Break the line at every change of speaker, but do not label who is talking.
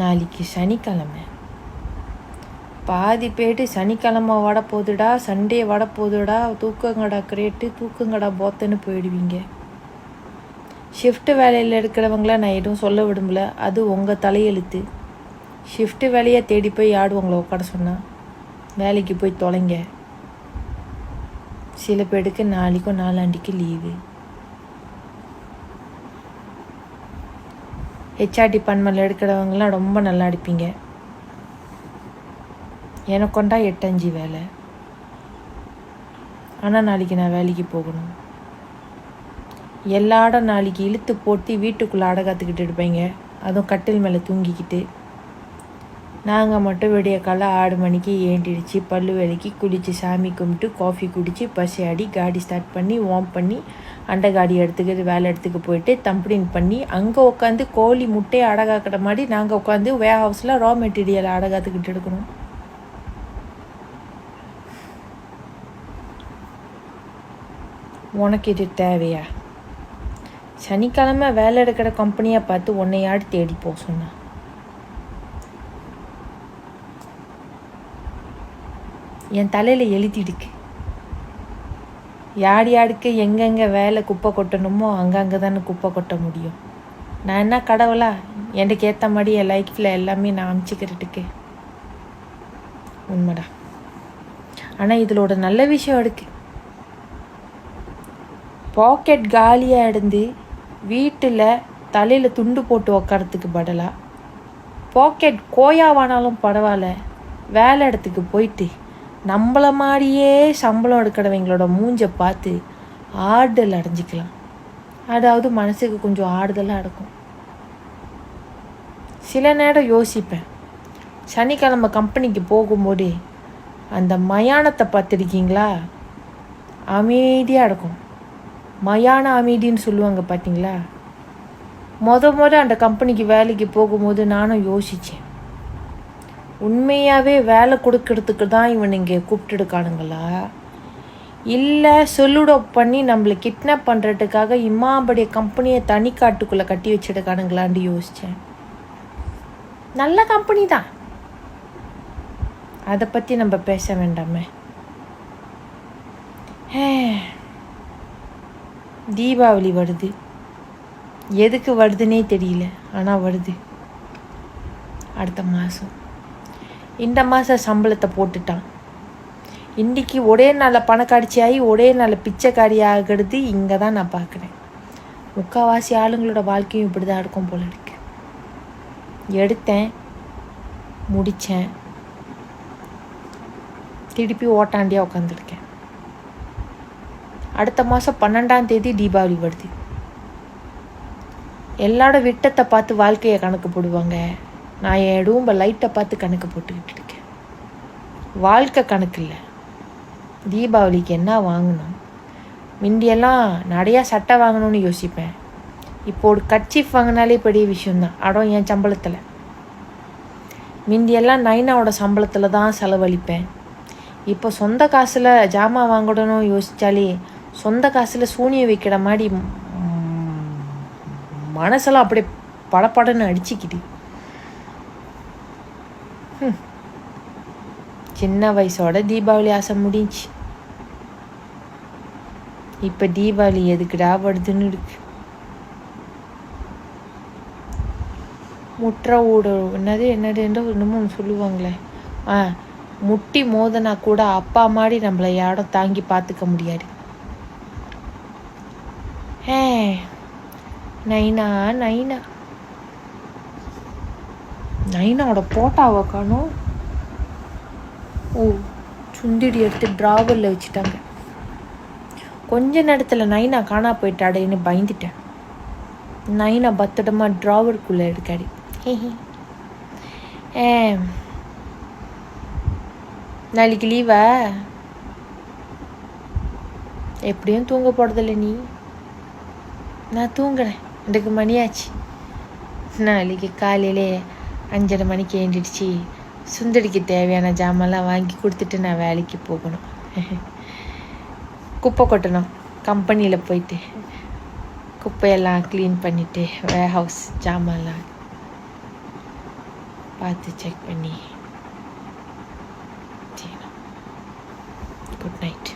நாளைக்கு சனிக்கிழமை. பாதி பேட்டு சனிக்கிழமை வட போகுதுடா சண்டே வட போகுதுடா தூக்கங்கடா கிரேட்டு தூக்கங்கடா போத்தன்னு போயிடுவீங்க. ஷிஃப்ட்டு வேலையில் இருக்கிறவங்கள நான் எதுவும் சொல்ல விடும்பல அது உங்கள் தலையெழுத்து. ஷிஃப்ட்டு வேலையை தேடி போய் ஆடுவாங்கள உட்கார சொன்னால் வேலைக்கு போய் தொலைங்க. சில பேருக்கு நாளைக்கும் நாலாண்டிக்கு லீவு ஹெச்ஆர் டிபார்ட்மெண்ட்டில் எடுக்கிறவங்களாம் ரொம்ப நல்லா அடிப்பீங்க. எனக்கு கொண்டா எட்டஞ்சு வேலை. ஆனால் நாளைக்கு நான் வேலைக்கு போகணும். எல்லாடும் நாளைக்கு இழுத்து போட்டு வீட்டுக்குள்ளே அடை காத்துக்கிட்டு இருப்பீங்க. அதுவும் கட்டில் மேலே தூங்கிக்கிட்டு. நாங்கள் மட்டும் விடிய காலை ஆறு மணிக்கு ஏண்டிடுச்சு பல்லு விலைக்கு குளித்து சாமி கும்பிட்டு காஃபி குடித்து பசி ஆடி காடி ஸ்டார்ட் பண்ணி வார்ம் பண்ணி அண்டகாடி எடுத்துக்கிட்டு வேலை இடத்துக்கு போயிட்டு தம்ப்ளிங் பண்ணி அங்கே உட்காந்து கோழி முட்டையை அடகாக்கிற மாதிரி நாங்கள் உட்காந்து வே ஹவுஸில் ரா மெட்டீரியல் அடகாத்துக்கிட்டு எடுக்கணும் உனக்கு இது தேவையா? சனிக்கிழமை வேலை எடுக்கிற கம்பெனியை பார்த்து உன்னையாடு தேடி போக சொன்னான் என் தலையில் எழுதிடுக்கு யார் யாருக்கு எங்கெங்கே வேலை குப்பை கொட்டணுமோ அங்கங்கே தானே குப்பை கொட்ட முடியும். நான் என்ன கடவுளா? எனக்கு ஏற்ற மாதிரி என் லைஃப்பில் எல்லாமே நான் அமைச்சிக்கிறதுக்கு உண்மைடா. ஆனால் இதிலோட நல்ல விஷயம் இருக்கு. பாக்கெட் காலியாக இருந்து வீட்டில் தலையில் துண்டு போட்டு உக்காரத்துக்கு பதிலாக பாக்கெட் கோயாவானாலும் பரவாயில்ல வேலை இடத்துக்கு போயிட்டு நம்மள மாதிரியே சம்பளம் எடுக்கிறவங்களோட மூஞ்சை பார்த்து ஆறுதல் அடைஞ்சிக்கலாம். அதாவது மனசுக்கு கொஞ்சம் ஆறுதலாக இருக்கும். சில நேரம் யோசிப்பேன். சனிக்கிழமை கம்பெனிக்கு போகும்போது அந்த மயானத்தை பார்த்துருக்கீங்களா? அமைதியாக இருக்கும். மயான அமைதின்னு சொல்லுவாங்க பார்த்தீங்களா மொத முத அந்த கம்பெனிக்கு வேலைக்கு போகும்போது நானும் யோசித்தேன் உண்மையாகவே வேலை கொடுக்கறதுக்கு தான் இவன் இங்கே கூப்பிட்டுடுக்கானுங்களா? இல்லை சொல்லுடோ பண்ணி நம்மளை கிட்னாப் பண்ணுறதுக்காக இம்மாபடிய கம்பெனியை தனி காட்டுக்குள்ளே கட்டி வச்சிடுக்கானுங்களான்னு யோசித்தேன் நல்ல கம்பெனி தான். அதை பற்றி நம்ம பேச வேண்டாமே. தீபாவளி வருது. எதுக்கு வருதுன்னே தெரியல ஆனால் வருது. அடுத்த மாதம் இந்த மாதம் சம்பளத்தை போட்டுட்டான். இன்றைக்கி ஒரே நாளில் பணக்காட்சியாகி ஒரே நாளில் பிச்சைக்காரி ஆகிறது இங்கே தான் நான் பார்க்குறேன் முக்கால்வாசி ஆளுங்களோட வாழ்க்கையும் இப்படி தான் இருக்கும் போல இருக்கு. எடுத்தேன் முடித்தேன் திருப்பி ஓட்டாண்டியாக உட்காந்துருக்கேன் அடுத்த மாதம் பன்னெண்டாம் தேதி தீபாவளி வருது. எல்லாரோட விட்டத்தை பார்த்து வாழ்க்கையை கணக்கு போடுவாங்க. நான் என் ரூம்பை லைட்டை பார்த்து கணக்கு போட்டுக்கிட்டு இருக்கேன். வாழ்க்கை கணக்கு இல்லை. தீபாவளிக்கு என்ன வாங்கணும்? முந்தியெல்லாம் நிறையா சட்டை வாங்கணும்னு யோசிப்பேன். இப்போ ஒரு கட்சிஃப் வாங்கினாலே பெரிய விஷயம்தான். அடம் என் சம்பளத்தில். முந்தியெல்லாம் நைனாவோட சம்பளத்தில் தான் செலவழிப்பேன். இப்போ சொந்த காசில் ஜாமான் வாங்கணும்னு யோசித்தாலே சொந்த காசில் சூனியம் வைக்கிற மாதிரி மனசெல்லாம் அப்படியே படபடன்னு அடிச்சுக்கிட்டு. சின்ன வயசோட தீபாவளி ஆசை முடிஞ்சுச்சு இப்போ தீபாவளி எதுக்குடா வருதுன்னு இருக்கு. முற்ற ஊடு என்னது என்னது என்று இன்னமும் ஒன்று சொல்லுவாங்களே. ஆ முட்டி மோதனா கூட அப்பா மாதிரி நம்மளை யாரும் தாங்கி பார்த்துக்க முடியாது. ஏ நைனா நைனா. நைனாவோட போட்டாவை காணும் ஓ சுந்திடி எடுத்து டிராவலில் வச்சுட்டாங்க. கொஞ்ச நேரத்தில் நைனா காணா போயிட்டாடேன்னு பயந்துட்டேன். நைனா பத்திரமா டிராவருக்குள்ளே இருக்காடி. ஏ நாளைக்கு லீவா எப்படியும் தூங்க போகிறதில்ல நீ. நான் தூங்குறேன். எனக்கு மணியாச்சு. நாளைக்கு காலையிலே அஞ்சரை மணிக்கு ஏண்டிடுச்சு சுந்தரிக்கு தேவையான ஜாமெல்லாம் வாங்கி கொடுத்துட்டு நான் வேலைக்கு போகணும். குப்பை கொட்டணும். கம்பெனியில் போயிட்டு குப்பையெல்லாம் க்ளீன் பண்ணிவிட்டு வேர் ஹவுஸ் ஜாமான்லாம் பார்த்து செக் பண்ணி குட் நைட்